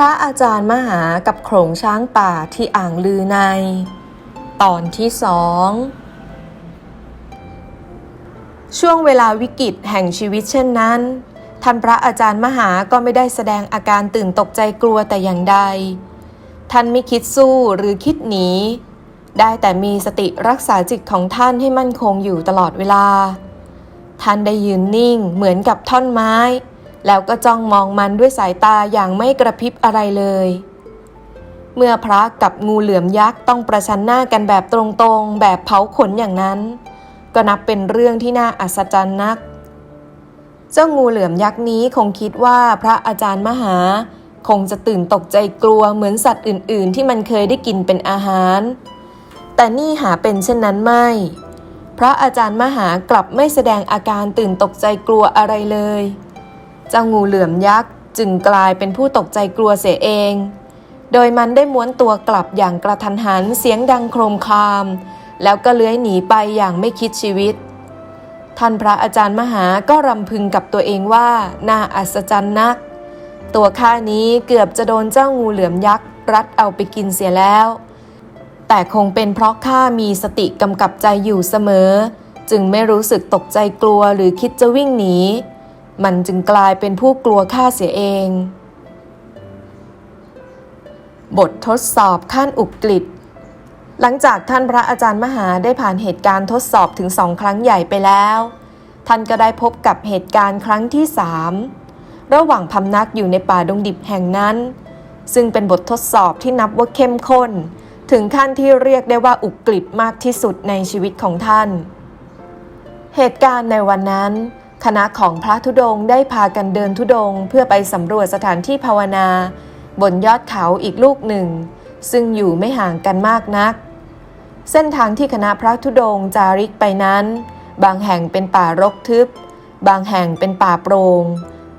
ระอาจารย์มหากับโขงช้างป่าที่อ่างลือใน ตอนที่สองช่วงเวลาวิกฤตแห่งชีวิตเช่นนั้น ท่านพระอาจารย์มหาก็ไม่ได้แสดงอาการตื่นตกใจกลัวแต่อย่างใด ท่านไม่คิดสู้หรือคิดหนี ได้แต่มีสติรักษาจิตของท่านให้มั่นคงอยู่ตลอดเวลา ท่านได้ยืนนิ่งเหมือนกับท่อนไม้ แล้วก็จ้องมองมันด้วยสายตาอย่างไม่กระพริบอะไรเลย เมื่อพระกับงูเหลือมยักษ์ต้องประชันหน้ากันแบบตรงๆ แบบเผาขนอย่างนั้น ก็นับเป็นเรื่องที่น่าอัศจรรย์นัก เจ้างูเหลือมยักษ์นี้คงคิดว่าพระอาจารย์มหา คงจะตื่นตกใจกลัวเหมือนสัตว์อื่น ๆ ที่มันเคยได้กินเป็นอาหาร แต่นี่หาเป็นเช่นนั้นไม่พระอาจารย์มหากลับไม่แสดงอาการตื่นตกใจกลัวอะไรเลย เจ้างูเหลือมยักษ์จึงกลายเป็นผู้ตกใจกลัวเสียเอง โดยมันได้ม้วนตัวกลับอย่างกระทันหันเสียงดังโครมคราม แล้วก็เลื้อยหนีไปอย่างไม่คิดชีวิต ท่านพระอาจารย์มหาก็รำพึงกับตัวเองว่าน่าอัศจรรย์นัก ตัวข้านี้เกือบจะโดนเจ้างูเหลือมยักษ์รัดเอาไปกินเสียแล้ว แต่คงเป็นเพราะข้ามีสติกำกับใจอยู่เสมอ จึงไม่รู้สึกตกใจกลัวหรือคิดจะวิ่งหนี มันจึงกลายเป็นผู้กลัวข้าเสียเอง บททดสอบขั้นอุกฤษหลังจากท่านพระอาจารย์มหาได้ผ่านเหตุการณ์ทดสอบถึงสองครั้งใหญ่ไปแล้ว ท่านก็ได้พบกับเหตุการณ์ครั้งที่สามระหว่างพำนักอยู่ในป่าดงดิบแห่งนั้น ซึ่งเป็นบททดสอบที่นับว่าเข้มข้น ถึงขั้นที่เรียกได้ว่าอุกฤษมากที่สุดในชีวิตของท่าน เหตุการณ์ในวันนั้น คณะของพระธุดงค์ได้พากันเดินธุดงค์เพื่อไปสำรวจสถานที่ภาวนา บนยอดเขาอีกลูกหนึ่ง ซึ่งอยู่ไม่ห่างกันมากนัก เส้นทางที่คณะพระธุดงค์จาริกไปนั้น บางแห่งเป็นป่ารกทึบ บางแห่งเป็นป่าโปรง่ง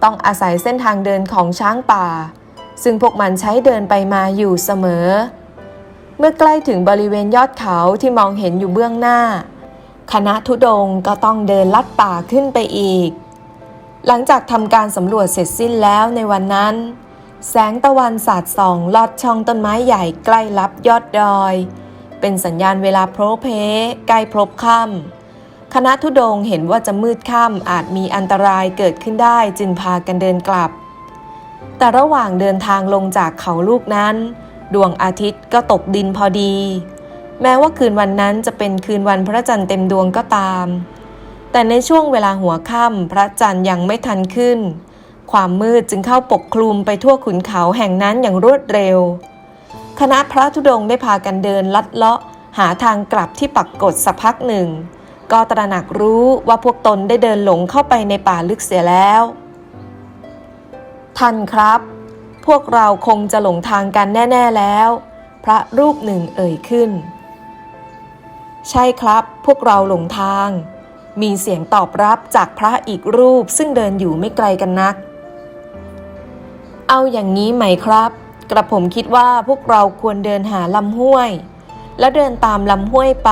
ต้องอาศัยเส้นทางเดินของช้างป่า ซึ่งพวกมันใช้เดินไปมาอยู่เสมอ เมื่อใกล้ถึงบริเวณยอดเขาที่มองเห็นอยู่เบื้องหน้า คณะธุดงก็ต้องเดินลัดป่าขึ้นไปอีก หลังจากทำการสำรวจเสร็จสิ้นแล้วในวันนั้น แสงตะวันสาดส่องลอดช่องต้นไม้ใหญ่ใกล้ลับยอดดอย เป็นสัญญาณเวลาโพรเพใกล้พลบค่ำคณะธุดงเห็นว่าจะมืดค่ำอาจมีอันตรายเกิดขึ้นได้จึงพากันเดินกลับ แต่ระหว่างเดินทางลงจากเขาลูกนั้น ดวงอาทิตย์ก็ตกดินพอดี แม้ว่าคืนวันนั้นจะเป็นคืนวันพระจันทร์เต็มดวงก็ตาม แต่ในช่วงเวลาหัวค่ำพระจันทร์ยังไม่ทันขึ้น ความมืดจึงเข้าปกคลุมไปทั่วขุนเขาแห่งนั้นอย่างรวดเร็ว คณะพระธุดงได้พากันเดินลัดเลาะหาทางกลับที่ปักกฏสักพักหนึ่ง ก็ตระหนักรู้ว่าพวกตนได้เดินหลงเข้าไปในป่าลึกเสียแล้ว ท่านครับ พวกเราคงจะหลงทางกันแน่ ๆแล้ว พระรูปหนึ่งเอ่ยขึ้น ใช่ครับ พวกเราหลงทาง มีเสียงตอบรับจากพระอีกรูปซึ่งเดินอยู่ไม่ไกลกันนัก เอาอย่างนี้ไหมครับ กระผมคิดว่าพวกเราควรเดินหาลำห้วย และเดินตามลำห้วยไป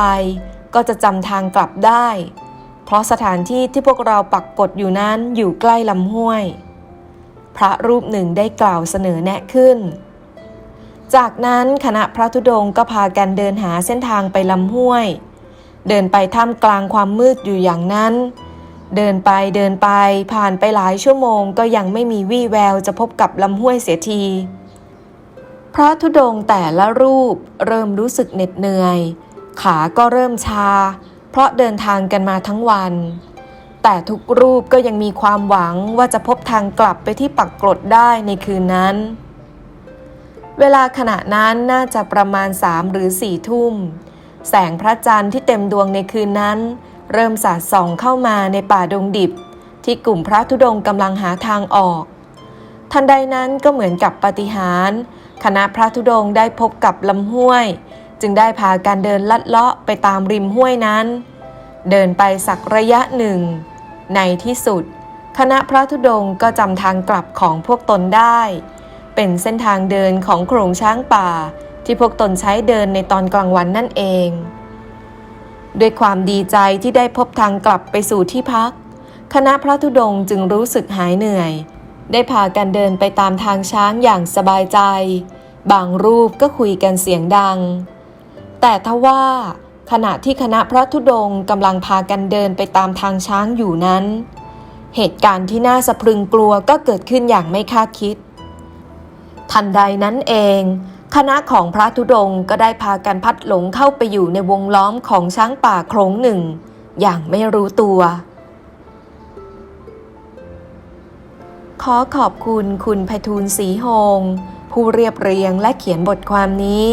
ก็จะจำทางกลับได้ เพราะสถานที่ที่พวกเราปักกฎอยู่นั้นอยู่ใกล้ลำห้วย พระรูปหนึ่งได้กล่าวเสนอแนะขึ้น จากนั้นคณะพระธุดงค์ก็พากันเดินหาเส้นทางไปลำห้วย เดินไปท่ามกลางความมืดอยู่อย่างนั้น เดินไปเดินไปผ่านไปหลายชั่วโมงก็ยังไม่มีวี่แววจะพบกับลำห้วยเสียที พระธุดงค์แต่ละรูปเริ่มรู้สึกเหน็ดเหนื่อย ขาก็เริ่มชา เพราะเดินทางกันมาทั้งวัน แต่ทุกรูปก็ยังมีความหวังว่าจะพบทางกลับไปที่ปักกรดได้ในคืนนั้น เวลาขณะนั้นน่าจะประมาณสามหรือสี่ทุ่ม แสงพระจันทร์ที่เต็มดวงในคืนนั้น เริ่มสาดส่องเข้ามาในป่าดงดิบ ที่กลุ่มพระธุดงกำลังหาทางออก ทันใดนั้นก็เหมือนกับปฏิหารคณะพระธุดงได้พบกับลำห้วย จึงได้พาการเดินลัดเลาะไปตามริมห้วยนั้น เดินไปสักระยะหนึ่ง ในที่สุด คณะพระธุดงก็จำทางกลับของพวกตนได้ เป็นเส้นทางเดินของโขลงช้างป่า ที่พวกตนใช้เดินในตอนกลางวันนั่นเอง ด้วยความดีใจที่ได้พบทางกลับไปสู่ที่พัก คณะพระธุดงค์จึงรู้สึกหายเหนื่อย ได้พากันเดินไปตามทางช้างอย่างสบายใจ บางรูปก็คุยกันเสียงดัง แต่ทว่าขณะที่คณะพระธุดงค์กำลังพากันเดินไปตามทางช้างอยู่นั้น เหตุการณ์ที่น่าสะพรึงกลัวก็เกิดขึ้นอย่างไม่คาดคิด ทันใดนั้นเอง คณะของพระธุดงค์ก็ได้พากันพัดหลงเข้าไปอยู่ในวงล้อมของช้างป่าโครงหนึ่ง อย่างไม่รู้ตัว ขอขอบคุณคุณไพฑูรย์ศรีโฮง ผู้เรียบเรียงและเขียนบทความนี้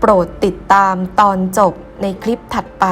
โปรดติดตามตอนจบในคลิปถัดไป